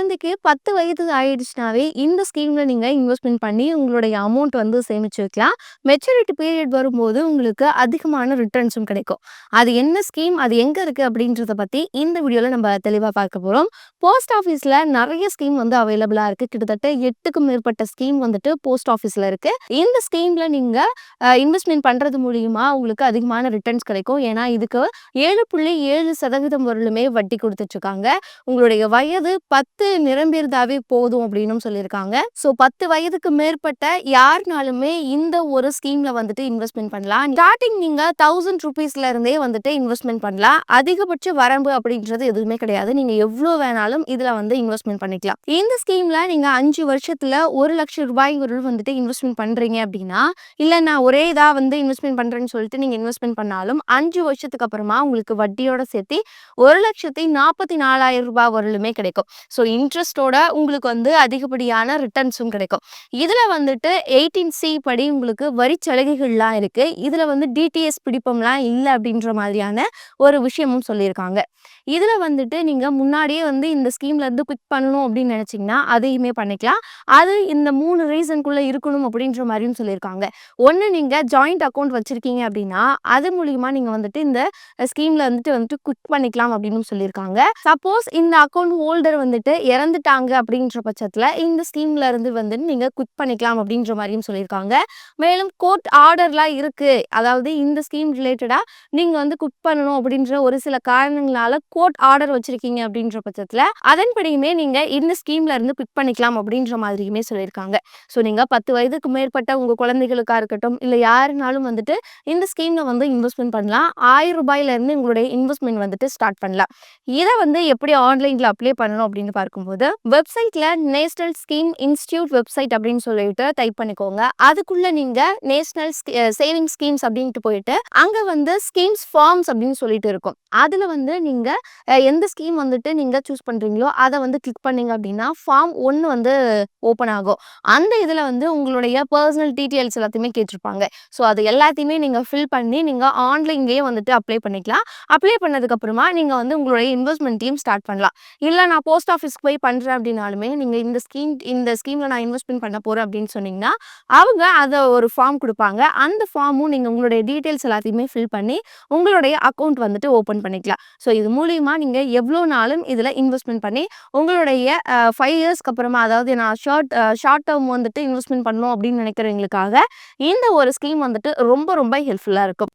குழந்தைக்கு பத்து வயது ஆயிடுச்சுனாவே இந்த ஸ்கீம்ல நீங்க இன்வெஸ்ட்மெண்ட் பண்ணி உங்களுடைய அமௌண்ட் வந்து சேமிச்சு வைக்கலாம் மெச்சூரிட்டி பீரியட் வரும்போது உங்களுக்கு அதிகமான ரிட்டர்ன்ஸும் கிடைக்கும். அது என்ன ஸ்கீம் அது எங்க இருக்கு அப்படின்றத பத்தி இந்த வீடியோல நம்ம தெளிவா பார்க்க போறோம். போஸ்ட் ஆஃபீஸ்ல நிறைய ஸ்கீம் வந்து அவைலபிளா இருக்கு. கிட்டத்தட்ட எட்டுக்கும் மேற்பட்ட ஸ்கீம் வந்துட்டு போஸ்ட் ஆஃபீஸ்ல இருக்கு. இந்த ஸ்கீம்ல நீங்க இன்வெஸ்ட்மெண்ட் பண்றது மூலியமா உங்களுக்கு அதிகமான ரிட்டர்ன்ஸ் கிடைக்கும். ஏன்னா இதுக்கு ஏழு புள்ளி ஏழு சதவீதம் வரலுமே வட்டி கொடுத்துட்டு இருக்காங்க. உங்களுடைய வயது பத்து நிரம்பியிருந்தாவே போதும் அப்படின்னு சொல்லியிருக்காங்க. ஸோ பத்து வயதுக்கு மேற்பட்ட யாருனாலுமே இந்த ஒரு ஸ்கீம்ல வந்துட்டு இன்வெஸ்ட்மெண்ட் பண்ணலாம். ஸ்டார்டிங் நீங்க தௌசண்ட் ருபீஸ்ல இருந்தே வந்துட்டு இன்வெஸ்ட்மெண்ட் பண்ணலாம். அதிகபட்ச வரம்பு அப்படின்றது எதுவுமே கிடையாது. நீங்க எவ்வளவு வேணாலும் இதுல வந்து இன்வெஸ்ட்மெண்ட் பண்ணிக்கலாம். இந்த ஸ்கீம்ல நீங்க அஞ்சு வருஷத்துல ஒரு லட்சம் ரூபாய் வந்துட்டு இன்வெஸ்ட்மெண்ட் பண்றீங்க அப்படின்னா இல்ல நான் ஒரே இதா வந்து இன்வெஸ்ட்மெண்ட் பண்றேன்னு சொல்லிட்டு நீங்க இன்வெஸ்ட்மெண்ட் பண்ணாலும் அஞ்சு வருஷத்துக்கு அப்புறமா உங்களுக்கு வட்டியோட சேர்த்து ஒரு லட்சத்தி நாற்பத்தி நாலாயிரம் ரூபாய் வரலுமே கிடைக்கும். ஸோ இன்ட்ரெஸ்டோட உங்களுக்கு வந்து அதிகப்படியான ரிட்டர்ன்ஸும் கிடைக்கும். இதில் வந்துட்டு எயிட்டீன் சி படி உங்களுக்கு வரி சலுகைகள்லாம் இருக்குது இதில் வந்து டிடிஎஸ் பிடிப்பம்லாம் இல்லை அப்படின்ற மாதிரியான ஒரு விஷயமும் சொல்லியிருக்காங்க. இதில் வந்துட்டு நீங்கள் முன்னாடியே வந்து இந்த ஸ்கீம்ல இருந்து குவிக் பண்ணணும் அப்படின்னு நினச்சிங்கன்னா அதையுமே பண்ணிக்கலாம். அது இந்த மூணு ரீசனுக்குள்ளே இருக்கணும் அப்படின்ற மாதிரியும் சொல்லியிருக்காங்க. ஒன்று நீங்கள் ஜாயிண்ட் அக்கௌண்ட் வச்சுருக்கீங்க அப்படின்னா அது மூலியமா நீங்கள் வந்துட்டு இந்த ஸ்கீமில் வந்துட்டு வந்துட்டு குவிக் பண்ணிக்கலாம் அப்படின்னு சொல்லியிருக்காங்க. சப்போஸ் இந்த அக்கௌண்ட் ஹோல்டர் வந்துட்டு இறந்துட்டாங்க அப்படின்ற பட்சத்தில் இந்த ஸ்கீம்ல இருந்து வந்து நீங்கள் குவிக் பண்ணிக்கலாம் அப்படின்ற மாதிரியும் சொல்லியிருக்காங்க. மேலும் கோர்ட் ஆர்டர்லாம் இருக்குது அதாவது இந்த ஸ்கீம் ரிலேட்டடாக நீங்கள் வந்து குக் பண்ணணும் அப்படின்ற ஒரு சில காரணங்களால கோர்ட் ஆர்டர் வச்சிருக்கீங்க அப்படின்ற பட்சத்தில் அதன்படியுமே நீங்கள் இந்த ஸ்கீம்ல இருந்து குக் பண்ணிக்கலாம் அப்படின்ற மாதிரியுமே சொல்லியிருக்காங்க. ஸோ நீங்கள் பத்து வயதுக்கு மேற்பட்ட உங்கள் குழந்தைகளுக்காக இருக்கட்டும் இல்லை யாருனாலும் வந்துட்டு இந்த ஸ்கீம்ல வந்து இன்வெஸ்ட்மெண்ட் பண்ணலாம். ஆயிரம் ரூபாயில இருந்து உங்களுடைய இன்வெஸ்ட்மெண்ட் வந்துட்டு ஸ்டார்ட் பண்ணலாம். இதை வந்து எப்படி ஆன்லைன்ல அப்ளை பண்ணணும் அப்படின்னு பார்க்கும்போது வெப்சைட்ல நேஷனல் ஸ்கீம் இன்ஸ்டியூட் வெப்சைட் அப்படின்னு சொல்லிட்டு டைப் பண்ணிக்கோங்க. அதுக்குள்ள நீங்க நேஷனல் சேவிங் ஸ்கீம்ஸ் அப்படின்ட்டு போயிட்டு அங்க வந்து ஸ்கீம்ஸ் ஃபார்ம்ஸ் அப்படின்னு சொல்லிட்டு இருக்கும். அதுல வந்து நீங்க எந்த ஸ்கீம் வந்துட்டு நீங்க சூஸ் பண்றீங்களோ அதை வந்து கிளிக் பண்ணீங்க அப்படின்னா ஃபார்ம் ஒன்று வந்து ஓப்பன் ஆகும். அந்த இதில் வந்து உங்களுடைய பர்சனல் டீட்டெயில்ஸ் எல்லாத்தையுமே கேட்டிருப்பாங்க. ஸோ அது எல்லாத்தையுமே நீங்கள் ஃபில் பண்ணி நீங்கள் ஆன்லைன்லேயே வந்துட்டு அப்ளை பண்ணிக்கலாம். அப்ளை பண்ணதுக்கு அப்புறமா நீங்கள் வந்து உங்களுடைய இன்வெஸ்ட்மெண்ட்டையும் ஸ்டார்ட் பண்ணலாம். இல்லை நான் போஸ்ட் போய் பண்ணுறேன் அப்படின்னாலுமே நீங்கள் இந்த ஸ்கீம் இந்த ஸ்கீமில் நான் இன்வெஸ்ட்மெண்ட் பண்ண போகிறேன் அப்படின்னு சொன்னீங்கன்னா அவங்க அதை ஒரு ஃபார்ம் கொடுப்பாங்க. அந்த ஃபார்மும் நீங்கள் உங்களுடைய டீட்டெயில்ஸ் எல்லாத்தையுமே ஃபில் பண்ணி உங்களுடைய அக்கௌண்ட் வந்துட்டு ஓப்பன் பண்ணிக்கலாம். ஸோ இது மூலியமாக நீங்கள் எவ்வளோ நாளும் இதில் இன்வெஸ்ட்மெண்ட் பண்ணி உங்களுடைய ஃபைவ் இயர்ஸ்க்கு அப்புறமா அதாவது நான் ஷார்ட் ஷார்ட் டேர்ம் வந்துட்டு இன்வெஸ்ட்மெண்ட் பண்ணணும் அப்படின்னு நினைக்கிறவங்களுக்காக இந்த ஒரு ஸ்கீம் வந்துட்டு ரொம்ப ரொம்ப ஹெல்ப்ஃபுல்லாக இருக்கும்.